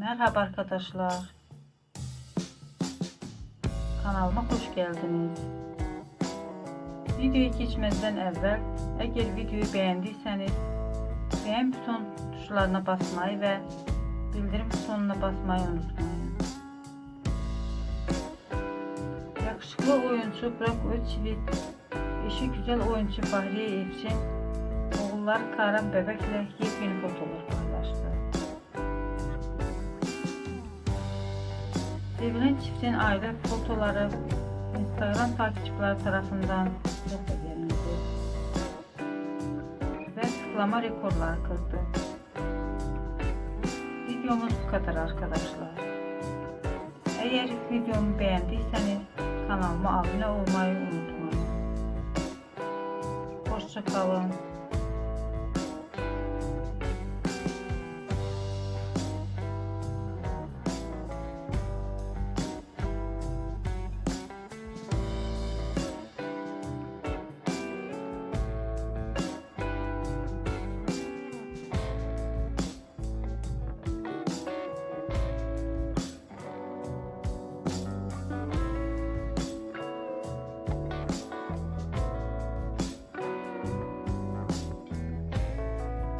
Merhaba arkadaşlar. Kanalıma hoş geldiniz. Videoya geçmeden evvel eğer videoyu beğendiyseniz beğen buton tuşlarına basmayı ve bildirim butonuna basmayı unutmayın. Yakışıklı oyuncu Burak Özçivit, eşi güzel oyuncu Bahriye Evcin, oğulları Karan Bebek'le yepyeni fotolar Sevilen çiftin aile fotoları Instagram takipçileri tarafından edildi ve tıklama rekorları kırdı. Videomuz bu kadar arkadaşlar. Eğer videomu beğendiyseniz kanalıma abone olmayı unutmayın. Hoşçakalın.